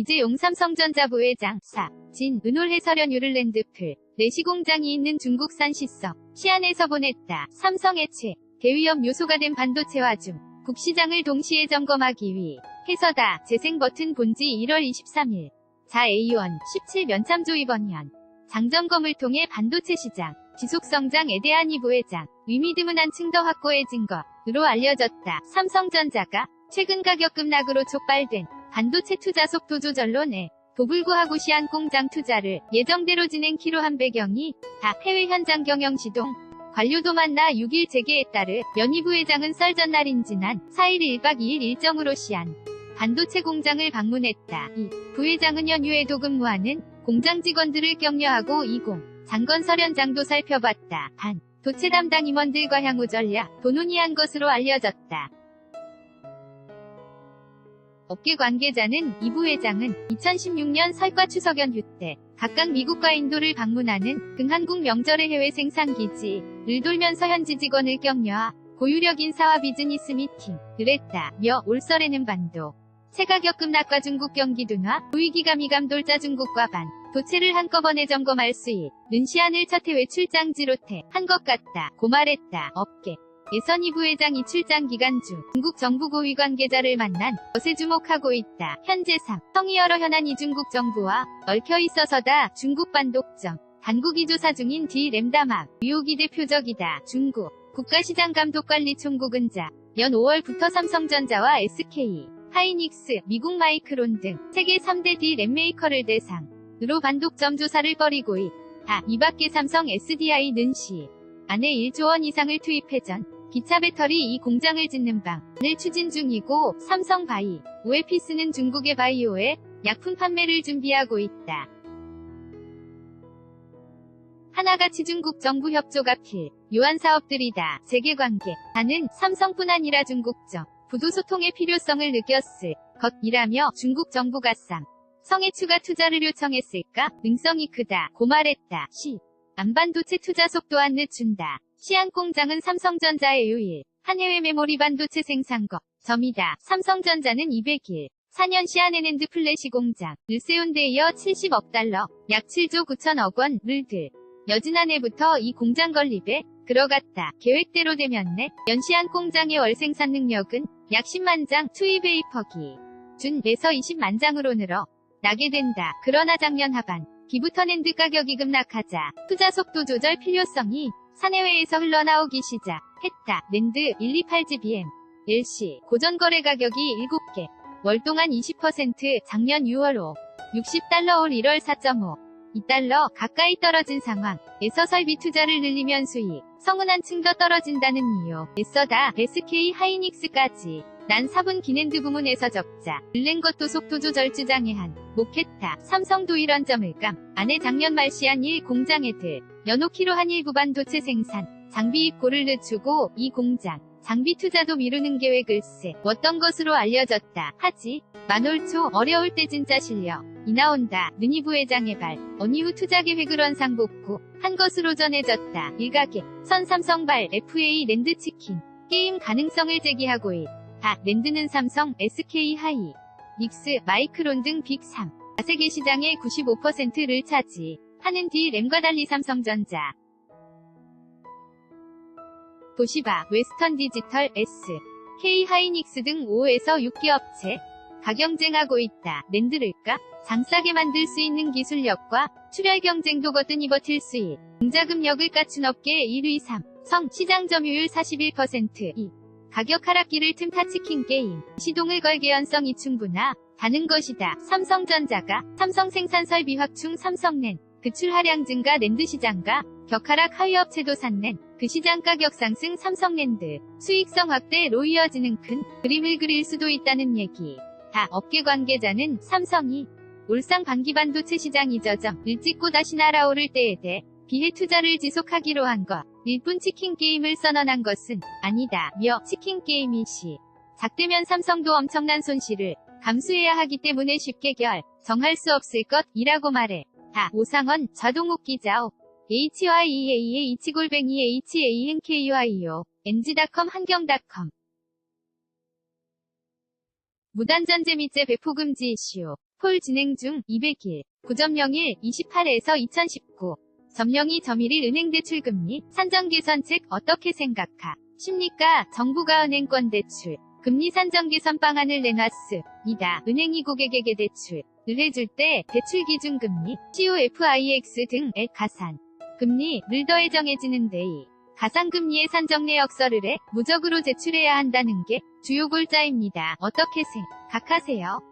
이재용 삼성전자 부회장 4. 진 은올 해설연 유를랜드플 내시공장이 있는 중국산 시성 시안에서 보냈다. 삼성 해체 대위험 요소가 된 반도체와 중 국시장을 동시에 점검하기 위 해서다 재생 버튼 본지 1월 23일 자 A1 17 면참조 이번 년 장점검을 통해 반도체 시장 지속성장에 대한 이 부회장 위미드문 한 층 더 확고해진 것으로 알려졌다. 삼성전자가 최근 가격 급락으로 촉발된 반도체 투자 속도 조절로 내 도불구하고 시안 공장 투자를 예정대로 진행키로 한 배경이 다 해외 현장 경영 시동 관료도 만나 6일 재개에 따르 연희 부 회장은 썰 전날인 지난 4일 1박 2일 일정으로 시안 반도체 공장을 방문했다. 이 부회장은 연휴에도 근무하는 공장 직원들을 격려하고 20 장건설 현장도 살펴봤다. 반 도체 담당 임원들과 향후 전략 도논의한 것으로 알려졌다. 업계 관계자는 이 부회장은 2016년 설과 추석 연휴 때 각각 미국과 인도를 방문하는 등한국 명절의 해외 생산기지를 돌면서 현지 직원을 격려하 고유력 인사와 비즈니스 미팅을 했다며 올설에는 반도 체가격 급락과 중국 경기 둔화, 부위기가 미감 돌자 중국과 반 도체를 한꺼번에 점검할 수 있는 시안을 첫 해외 출장지로 태한 것 같다. 고 말했다. 업계. 예선이 부회장이 출장 기간 중 중국 정부 고위 관계자를 만난 것에 주목하고 있다. 현재 삼성이 여러 현안 이 중국 정부와 얽혀 있어서다. 중국 반독점. 당국이 조사 중인 D램다막 의혹이 대표적이다. 중국 국가시장감독관리총국은 자연 5월부터 삼성전자와 SK, 하이닉스, 미국 마이크론 등 세계 3대 D램 메이커를 대상으로 반독점 조사를 벌이고 있다. 이 밖에 삼성 SDI는 시 안에 1조 원 이상을 투입해 전 기차 배터리 이 공장을 짓는 방을 추진 중이고 삼성 바이, 우에피스는 중국의 바이오에 약품 판매를 준비하고 있다. 하나같이 중국 정부 협조가 필 요한 사업들이다. 세계관계. 다는 삼성뿐 아니라 중국정 부도 소통의 필요성을 느꼈을 것이라며 중국 정부가 쌈 성에 추가 투자를 요청했을까? 능성이 크다. 고 말했다. 시. 안반도체 투자 속도 안 늦춘다. 시안 공장은 삼성전자의 유일 한 해외 메모리 반도체 생산거 점이다. 삼성전자는 200일 4년 시안엔엔드 플래시 공장을 세운 데 이어 70억 달러, 약 7조 9천억 원을 들. 여지난해부터 이 공장 건립에 들어갔다. 계획대로 되면 내 연시안 공장의 월 생산 능력은 약 10만 장 투입 베이퍼기 준에서 20만 장으로 늘어 나게 된다. 그러나 작년 하반 기부터랜드 가격이 급락하자 투자 속도 조절 필요성이 사내외에서 흘러나오기 시작했다. 랜드 128GBM 일시 고전거래 가격이 7개. 월 동안 20% 작년 6월 5 60달러 올 1월 4.5 2달러 가까이 떨어진 상황에서 설비 투자를 늘리면 수익. 성은 한층 더 떨어진다는 이유. 애써다 SK 하이닉스까지 난 4분 기낸드 부문에서 적자. 늘낸 것도 속도 조 절 주장에 한. 목했다 삼성도 이런 점을 감. 안에 작년 말 시한 1 공장에 들. 연호키로 한일 부반도체 생산. 장비 입고를 늦추고 이 공장. 장비 투자도 미루는 계획을 세 어떤 것으로 알려졌다. 하지. 만올초 어려울 때 진짜 실력 이 나온다. 눈이 부회장의 발. 언니 후 투자 계획을 원상 복구. 한 것으로 전해졌다. 일각에. 선 삼성발 FA 랜드치킨. 게임 가능성을 제기하고 있 다 랜드는 삼성 SK 하이 닉스 마이크론 등 빅3 세계 시장의 95%를 차지 하는 D램과 달리 삼성전자 도시바, 웨스턴 디지털, S, K 하이닉스 등 5에서 6개 업체 가 경쟁하고 있다. 랜드를까? 장싸게 만들 수 있는 기술력과 출혈 경쟁도 거뜬히 버틸 수 있. 공자금력을 갖춘 업계 1위 3. 성 시장 점유율 41% 2. 가격 하락기를 틈 타 치킨 게임. 시동을 걸 개연성이 충분하. 다는 것이다. 삼성전자가 삼성 생산 설비 확충 삼성랜 그출 하량 증가 랜드 시장과 격하락 하위 업체도 산낸 그 시장 가격 상승 삼성랜드 수익성 확대 로 이어지는 큰 그림을 그릴 수도 있다는 얘기. 다 업계 관계자는 삼성이 울상 반기 반도체 시장 이 저점 일찍고 다시 날아오를 때에 대해 비해 투자를 지속하기로 한 것. 일뿐 치킨 게임을 선언한 것은 아니다. 며 치킨 게임이 시 작되면 삼성도 엄청난 손실을 감수해야 하기 때문에 쉽게 결 정할 수 없을 것이라고 말해. 다 오상원 자동욱 기자오. HYEA의 이치골뱅이 HANKYO. NG닷컴 한경닷컴 무단전제 미제 배포 금지 이슈. 폴 진행 중 200일. 9.01 28에서 2019. 점령이 점일일 은행 대출 금리 산정 개선책 어떻게 생각하? 십니까? 정부가 은행권 대출 금리 산정 개선 방안을 내놨습. 이다. 은행이 고객에게 대출을 해줄 때 대출 기준 금리, COFIX 등의 가산 금리를 더해 정해지는 데 이 가상금리의 산정 내역서를 해 무적으로 제출해야 한다는 게 주요 골자입니다. 어떻게 생각하세요?